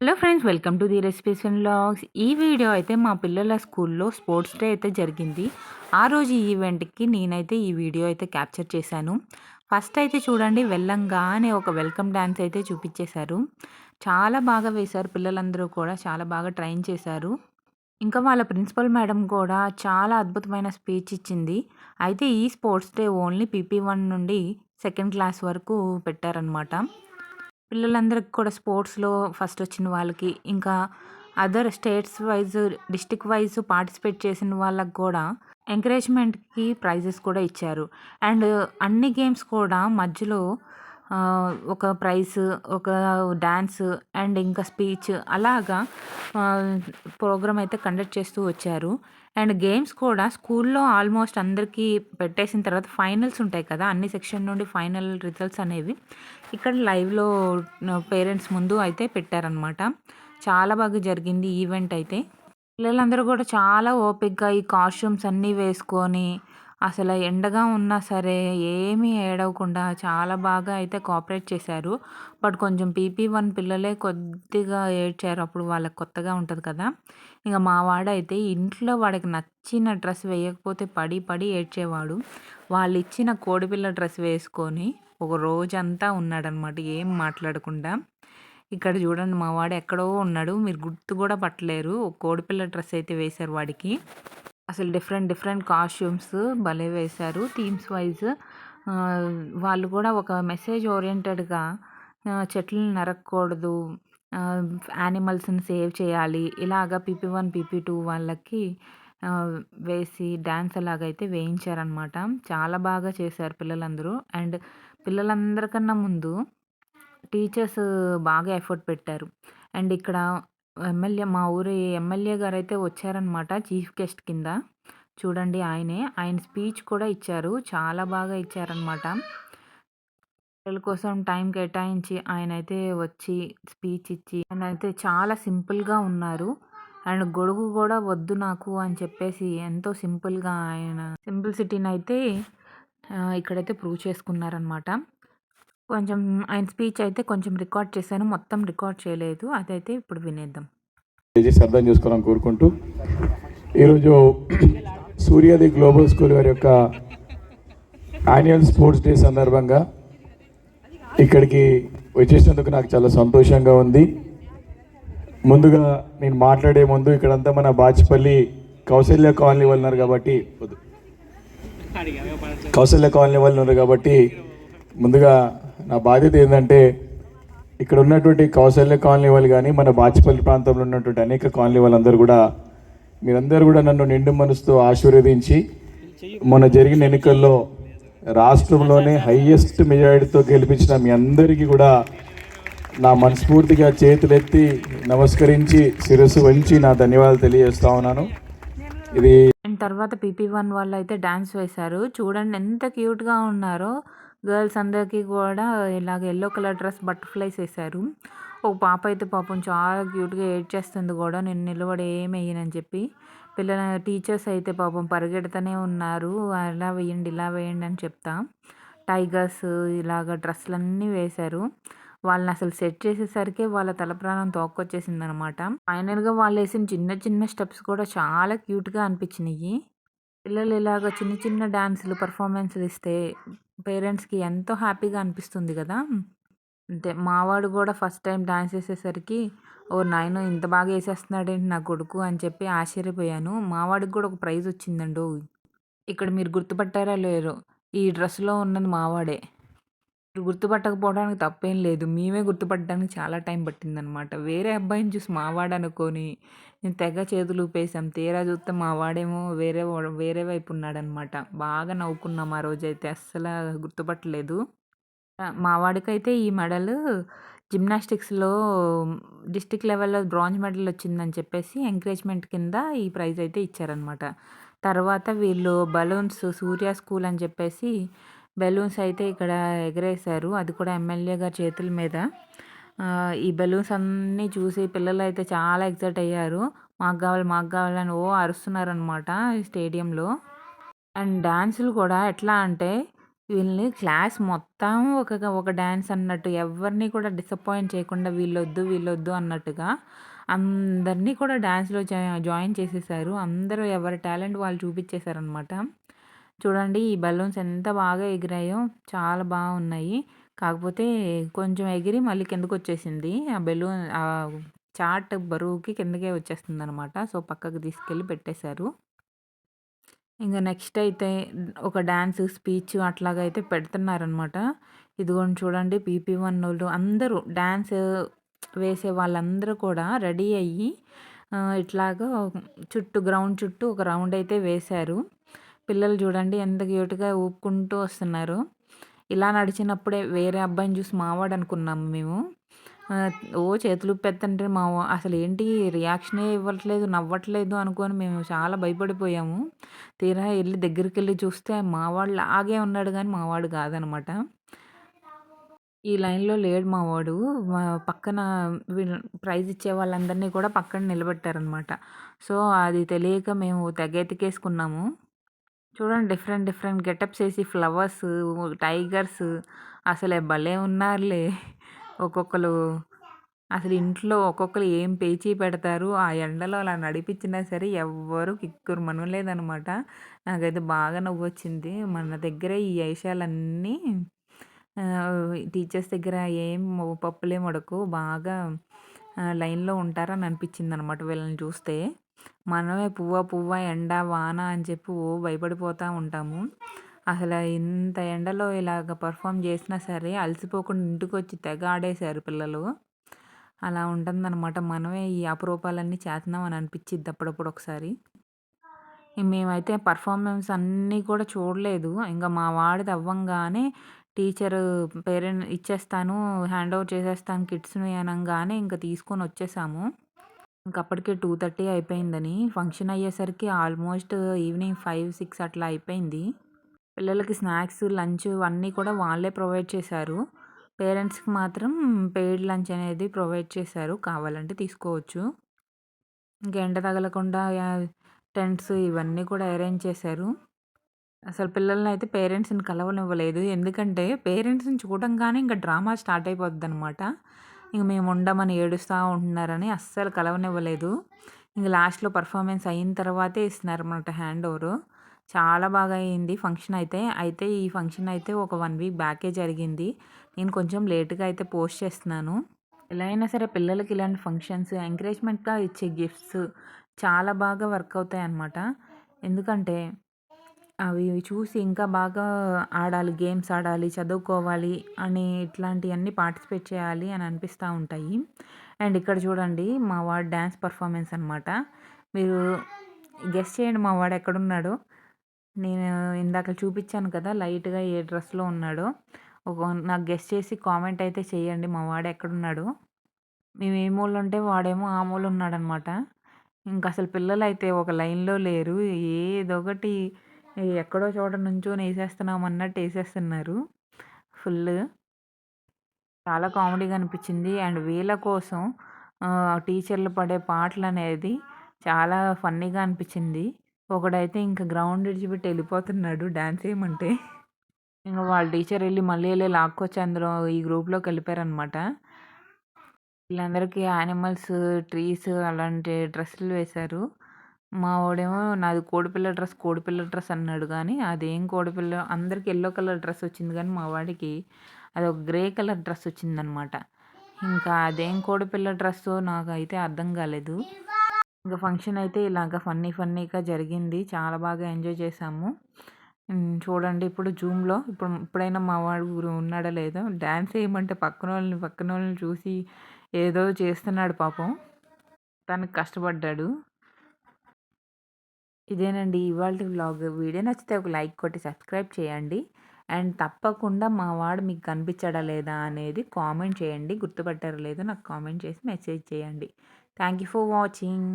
Hello friends welcome to the recipes and vlogs. ఈ video అయితే మా పిల్లల స్కూల్లో స్పోర్ట్స్ డే అయితే జరిగింది. ఆ రోజు ఈవెంట్కి నేనైతే ఈ వీడియో అయితే క్యాప్చర్ చేశాను. ఫస్ట్ అయితే చూడండి వెళ్ళంగానే ఒక వెల్కమ్ డ్యాన్స్ అయితే చూపించేశారు. చాలా బాగా వేశారు పిల్లలందరూ కూడా చాలా బాగా ట్రైన్ చేశారు. ఇంకా వాళ్ళ ప్రిన్సిపల్ మేడం కూడా చాలా అద్భుతమైన స్పీచ్ ఇచ్చింది. అయితే ఈ sports day only PP one నుండి సెకండ్ క్లాస్ వరకు పెట్టారనమాట పిల్లలందరికి కూడా స్పోర్ట్స్లో ఫస్ట్ వచ్చిన వాళ్ళకి ఇంకా other states wise district wise participate చేసిన వాళ్ళకి కూడా ఎంకరేజ్మెంట్కి ప్రైజెస్ కూడా ఇచ్చారు. అండ్ అన్ని గేమ్స్ కూడా మధ్యలో ఒక ప్రైజ్ ఒక డ్యాన్స్ అండ్ ఇంకా స్పీచ్ అలాగా ప్రోగ్రామ్ అయితే కండక్ట్ చేస్తూ వచ్చారు. అండ్ గేమ్స్ కూడా స్కూల్లో ఆల్మోస్ట్ అందరికీ పెట్టేసిన తర్వాత ఫైనల్స్ ఉంటాయి కదా అన్ని సెక్షన్ నుండి ఫైనల్ రిజల్ట్స్ అనేవి. ఇక్కడ లైవ్లో పేరెంట్స్ ముందు అయితే పెట్టారనమాట చాలా బాగా జరిగింది ఈవెంట్ అయితే. పిల్లలందరూ కూడా చాలా ఓపిక్గా ఈ కాస్ట్యూమ్స్ అన్నీ వేసుకొని అసలు ఎండగా ఉన్నా సరే ఏమీ ఏడవకుండా చాలా బాగా అయితే కోఆపరేట్ చేశారు. బట్ కొంచెం పీపీ వన్ పిల్లలే కొద్దిగా ఏడ్చారు. అప్పుడు వాళ్ళకి కొత్తగా ఉంటుంది కదా. ఇంకా మా వాడైతే ఇంట్లో వాడికి నచ్చిన డ్రెస్ వేయకపోతే పడి పడి ఏడ్చేవాడు. వాళ్ళు ఇచ్చిన కోడిపిల్ల డ్రెస్ వేసుకొని ఒక రోజంతా ఉన్నాడనమాట ఏం మాట్లాడకుండా. ఇక్కడ చూడండి మా వాడు ఎక్కడో ఉన్నాడు. మీరు గుర్తు కూడా పట్టలేరు. కోడిపిల్ల డ్రెస్ అయితే వేశారు వాడికి. అసలు డిఫరెంట్ డిఫరెంట్ కాస్ట్యూమ్స్ భలే వేశారు. థీమ్స్ వైజ్ వాళ్ళు కూడా ఒక మెసేజ్ ఓరియంటెడ్గా చెట్లను నరకకూడదు యానిమల్స్ని సేవ్ చేయాలి ఇలాగ పీపీ వన్ పీపీ టూ వాళ్ళకి వేసి డ్యాన్స్ అలాగైతే వేయించారనమాట చాలా బాగా చేశారు పిల్లలందరూ. అండ్ పిల్లలందరికన్నా ముందు టీచర్స్ బాగా ఎఫర్ట్ పెట్టారు. అండ్ ఇక్కడ ఎమ్మెల్యే మా ఊరి ఎమ్మెల్యే గారు అయితే వచ్చారనమాట చీఫ్ గెస్ట్ కింద. చూడండి ఆయనే. ఆయన స్పీచ్ కూడా ఇచ్చారు. చాలా బాగా ఇచ్చారనమాట పిల్లల కోసం టైం కేటాయించి ఆయన అయితే వచ్చి స్పీచ్ ఇచ్చి ఆయన అయితే చాలా సింపుల్గా ఉన్నారు. అండ్ గొడుగు కూడా వద్దు నాకు అని చెప్పేసి ఎంతో సింపుల్గా ఆయన సింపుల్ సిటీని అయితే ఇక్కడైతే ప్రూవ్ చేసుకున్నారనమాట కొంచెం ఆయన స్పీచ్ అయితే కొంచెం రికార్డ్ చేశాను. మొత్తం రికార్డ్ చేయలేదు. అదైతే ఇప్పుడు వినేద్దాం. దయచేసి అర్థం చేసుకోవాలని కోరుకుంటూ ఈరోజు సూర్యాది గ్లోబల్ స్కూల్ వారి యొక్క యాన్యువల్ స్పోర్ట్స్ డే సందర్భంగా ఇక్కడికి వచ్చేసినందుకు నాకు చాలా సంతోషంగా ఉంది. ముందుగా నేను మాట్లాడే ముందు ఇక్కడంతా మన బాచిపల్లి కౌశల్య కాలనీ వాళ్ళు ఉన్నారు కాబట్టి. కౌశల్య కాలనీ వాళ్ళు ఉన్నారు కాబట్టి ముందుగా నా బాధ్యత ఏంటంటే ఇక్కడ ఉన్నటువంటి కౌశల్య కాలనీ వాళ్ళు కానీ మన బాచిపల్లి ప్రాంతంలో ఉన్నటువంటి అనేక కాలనీ వాళ్ళందరూ కూడా మీరందరూ కూడా నన్ను నిండు మనసుతో ఆశీర్వదించి మొన్న జరిగిన ఎన్నికల్లో రాష్ట్రంలోనే హైయెస్ట్ మెజారిటీతో గెలిపించిన మీ అందరికీ కూడా నా మనస్ఫూర్తిగా చేతులెత్తి నమస్కరించి శిరస్సు వంచి నా ధన్యవాదాలు తెలియజేస్తా ఉన్నాను. ఇది తర్వాత పీపీ వన్ వాళ్ళు అయితే డ్యాన్స్ వేశారు. చూడండి ఎంత క్యూట్గా ఉన్నారో. గర్ల్స్ అందరికీ కూడా ఇలాగ ఎల్లో కలర్ డ్రెస్ బటర్ఫ్లైస్ వేశారు. ఒక పాప అయితే పాపం చాలా క్యూట్గా ఏడ్ చేస్తుంది కూడా నేను నిలబడి ఏమేయనని వేయనని చెప్పి. పిల్లల టీచర్స్ అయితే పాపం పరిగెడుతూనే ఉన్నారు. అలా వేయండి ఇలా వేయండి అని చెప్తా. టైగర్స్ ఇలాగ డ్రెస్సులన్నీ వేశారు. వాళ్ళని అసలు సెట్ చేసేసరికి వాళ్ళ తల ప్రాణం తోక్కొచ్చేసింది అనమాట ఫైనల్గా వాళ్ళు వేసిన చిన్న చిన్న స్టెప్స్ కూడా చాలా క్యూట్గా అనిపించినాయి పిల్లలు ఇలాగ చిన్న చిన్న డ్యాన్సులు పర్ఫార్మెన్స్లు ఇస్తే పేరెంట్స్కి ఎంతో హ్యాపీగా అనిపిస్తుంది కదా! అంతే మావాడు కూడా ఫస్ట్ టైం డాన్స్ వేసేసరికి ఓ నాయన ఇంత బాగా వేసేస్తున్నాడేంటి నా కొడుకు అని చెప్పి ఆశ్చర్యపోయాను. మావాడికి కూడా ఒక ప్రైజ్ వచ్చిందండు. ఇక్కడ మీరు గుర్తుపట్టారా లేరు ఈ డ్రెస్లో ఉన్నది మావాడే గుర్తుపట్టకపోవడానికి తప్పేం లేదు. మేమే గుర్తుపట్టడానికి చాలా టైం పట్టిందనమాట. వేరే అబ్బాయిని చూసి మావాడు అనుకొని నేను తెగ చేతులు ఊపేసాం తీరా చూస్తే మావాడేమో వేరే వేరే వైపు ఉన్నాడనమాట. బాగా నవ్వుకున్నాం ఆ రోజైతే. అస్సలు గుర్తుపట్టలేదు. మా వాడికైతే ఈ మెడల్ జిమ్నాస్టిక్స్లో డిస్టిక్ లెవెల్లో బ్రాంజ్ మెడల్ వచ్చిందని చెప్పేసి ఎంకరేజ్మెంట్ కింద ఈ ప్రైజ్ అయితే ఇచ్చారనమాట. తర్వాత వీళ్ళు బలూన్స్ సూర్య స్కూల్ అని చెప్పేసి బెలూన్స్ అయితే ఇక్కడ ఎగరేశారు. అది కూడా ఎమ్మెల్యే గారి చేతుల మీద. ఈ బెలూన్స్ అన్నీ చూసి పిల్లలు అయితే చాలా ఎక్సైట్ అయ్యారు. మాకు కావాలి మాకు కావాలని ఓ అరుస్తున్నారనమాట స్టేడియంలో. అండ్ డ్యాన్సులు కూడా ఎట్లా అంటే వీళ్ళని క్లాస్ మొత్తం ఒక ఒక డ్యాన్స్ అన్నట్టు ఎవరిని కూడా డిసప్పాయింట్ చేయకుండా వీళ్ళొద్దు, వీళ్ళొద్దు అన్నట్టుగా అందరినీ కూడా డ్యాన్స్లో జాయిన్ చేసేసారు. అందరూ ఎవరి టాలెంట్ వాళ్ళు చూపించేశారనమాట చూడండి ఈ బలూన్స్ ఎంత బాగా ఎగిరాయో చాలా బాగున్నాయి. కాకపోతే కొంచెం ఎగిరి మళ్ళీ కిందకొచ్చేసింది. ఆ బెలూన్ ఆ చార్ట్ బరువుకి కిందకే వచ్చేస్తుంది అనమాట సో, పక్కకు తీసుకెళ్ళి పెట్టేశారు. ఇంకా నెక్స్ట్ అయితే ఒక డ్యాన్స్ స్పీచ్ అట్లాగైతే పెడుతున్నారనమాట. ఇదిగోండి చూడండి పీపీ వన్ వాళ్ళు అందరూ డ్యాన్స్ వేసే వాళ్ళందరూ కూడా రెడీ అయ్యి ఇట్లాగ ఇట్లాగా చుట్టూ గ్రౌండ్ చుట్టూ ఒక రౌండ్ అయితే వేశారు. పిల్లలు చూడండి ఎంత క్యూట్‌గా ఊపుకుంటూ వస్తున్నారు. ఇలా నడిచినప్పుడే వేరే అబ్బాయిని చూసి మావాడు అనుకున్నాము మేము. ఓ చేతులు పెత్తంటే మా అసలు ఏంటి రియాక్షనే ఇవ్వట్లేదు, నవ్వట్లేదు అనుకోని మేము చాలా భయపడిపోయాము. తీరా వెళ్ళి దగ్గరికి వెళ్ళి చూస్తే మావాడు లాగే ఉన్నాడు కానీ మావాడు కాదనమాట. ఈ లైన్‌లో లేడు మావాడు. పక్కన ప్రైజ్ ఇచ్చే వాళ్ళందరినీ కూడా పక్కన నిలబెట్టారనమాట. సో, అది తెలియక మేము తెగేతికేసుకున్నాము చూడండి డిఫరెంట్ డిఫరెంట్ గెటప్స్ చేసి ఫ్లవర్స్, టైగర్స్ అసలే భలే ఉన్నారులే. ఒక్కొక్కరు అసలు ఇంట్లో ఒక్కొక్కరు ఏం పేచీ పెడతారు. ఆ ఎండలో అలా నడిపించినా సరే ఎవ్వరు కిక్కురుమనలేదనమాట. నాకైతే బాగా నవ్వు వచ్చింది మన దగ్గర ఈ ఐషాలన్నీ టీచర్స్ దగ్గర ఏం పప్పులేం మడకు బాగా లైన్‌లో ఉంటారని అనిపించిందనమాట వీళ్ళని చూస్తే. మనమే పువ్వ పువ్వ, ఎండ, వాన అని చెప్పి ఓ భయపడిపోతూ ఉంటాము. అసలు ఇంత ఎండలో ఇలాగ పర్ఫామ్ చేసినా సరే అలసిపోకుండా ఇంటికి వచ్చి తెగ ఆడేశారు పిల్లలు. అలా ఉంటుందన్నమాట మనమే ఈ అపరూపాలన్నీ చేస్తున్నాం అని అనిపించిద్ది అప్పుడప్పుడు ఒకసారి. మేమైతే పర్ఫార్మెన్స్ అన్నీ కూడా చూడలేదు. ఇంకా మా వాడిది అవ్వంగానే టీచర్ పేరెంట్ ఇచ్చేస్తాను, హ్యాండ్ ఓవర్ చేసేస్తాను కిట్స్‌ని అనంగానే ఇంక తీసుకొని వచ్చేసాము అప్పటికే 2:30 అయిపోయిందని ఫంక్షన్ అయ్యేసరికి ఆల్మోస్ట్ ఈవినింగ్ 5, 6 అట్లా అయిపోయింది. పిల్లలకి స్నాక్స్, లంచ్ అన్నీ కూడా వాళ్ళే ప్రొవైడ్ చేశారు. పేరెంట్స్‌కి మాత్రం పెయిడ్ లంచ్ అనేది ప్రొవైడ్ చేశారు. కావాలంటే తీసుకోవచ్చు. ఇంకా ఎండ తగలకుండా టెంట్స్ ఇవన్నీ కూడా అరేంజ్ చేశారు. అసలు పిల్లలనైతే పేరెంట్స్‌ని కలవనివ్వలేదు. ఎందుకంటే పేరెంట్స్‌ని చూడంగానే ఇంకా డ్రామా స్టార్ట్ అయిపోద్దనమాట. ఇంక మేము ఉండమని ఏడుస్తా ఉంటున్నారని అస్సలు కలవనివ్వలేదు. ఇంక లాస్ట్‌లో పర్ఫార్మెన్స్ అయిన తర్వాతే ఇస్తున్నారు అనమాట హ్యాండ్ ఓవరు. చాలా బాగా అయింది ఫంక్షన్ అయితే. అయితే ఈ ఫంక్షన్ అయితే ఒక వన్ వీక్ బ్యాకే జరిగింది. నేను కొంచెం లేట్‌గా అయితే పోస్ట్ చేస్తున్నాను. ఎలా అయినా సరే పిల్లలకి ఇలాంటి ఫంక్షన్స్ ఎంకరేజ్‌మెంట్‌గా ఇచ్చే గిఫ్ట్స్ చాలా బాగా వర్క్ అవుతాయన్నమాట. ఎందుకంటే అవి చూసి ఇంకా బాగా ఆడాలి, గేమ్స్ ఆడాలి, చదువుకోవాలి అని ఇట్లాంటివన్నీ పార్టిసిపేట్ చేయాలి అని అనిపిస్తా ఉంటాయి. అండ్ ఇక్కడ చూడండి మా వాడు డ్యాన్స్ పర్ఫార్మెన్స్ అనమాట. మీరు గెస్ చేయండి మా వాడు ఎక్కడున్నాడు నేను ఇందాక చూపించాను కదా! లైట్‌గా ఏ డ్రెస్‌లో ఉన్నాడో. ఒక నాకు గెస్ చేసి కామెంట్ అయితే చేయండి మా వాడు ఎక్కడున్నాడు మేము ఏ మూల ఉంటే వాడేమో ఆ మూల ఉన్నాడనమాట. పిల్లలు అయితే ఒక లైన్‌లో లేరు. ఏదొకటి ఎక్కడో చోట నుంచొని వేసేస్తున్నాం అన్నట్టు వేసేస్తున్నారు ఫుల్ చాలా కామెడీగా అనిపించింది. అండ్ వీళ్ళ కోసం టీచర్లు పడే పాటలనేది చాలా ఫన్నీగా అనిపించింది. ఒకడైతే ఇంక గ్రౌండ్ విడిచిపెట్టి వెళ్ళిపోతున్నాడు డ్యాన్స్ ఏమంటే ఇంకా వాళ్ళ టీచర్ వెళ్ళి మళ్ళీ వెళ్ళి లాక్కొచ్చి అందులో ఈ గ్రూప్‌లోకి కలిపారనమాట వీళ్ళందరికీ యానిమల్స్, ట్రీస్ అలాంటి డ్రెస్సులు వేశారు. మా వోడేమో నాది కోడిపిల్ల డ్రెస్, కోడిపిల్ల డ్రెస్ అన్నాడు గానీ అదేం కోడిపిల్ల అందరికి యెల్లో కలర్ డ్రెస్ వచ్చింది గానీ మా వాడికి అదొక గ్రే కలర్ డ్రెస్ వచ్చిందనమాట. ఇంకా అదేం కోడిపిల్ల డ్రెస్సో నాకైతే అర్థం కాలేదు. ఇంక ఫంక్షన్ అయితే ఇలాగ ఫన్నీ ఫన్నీగా జరిగింది. చాలా బాగా ఎంజాయ్ చేశాము. హ్మ్. చూడండి ఇప్పుడు జూమ్‌లో ఇప్పుడు ఇప్పుడైనా మా వాడు ఉన్నాడో లేదో డాన్స్ ఏయమంటే పక్కనోళ్ళని పక్కనోళ్ళని చూసి ఏదో చేస్తున్నాడు పాపం. తను కష్టపడ్డాడు. ఇదేనండి ఇవాళ వ్లాగ్. వీడియో నచ్చితే ఒక లైక్ కొట్టి సబ్స్క్రైబ్ చేయండి. అండ్ తప్పకుండా మా వాడు మీకు కనిపించడా లేదా అనేది కామెంట్ చేయండి. గుర్తుపట్టారో లేదో నాకు కామెంట్ చేసి మెసేజ్ చేయండి. Thank you for watching.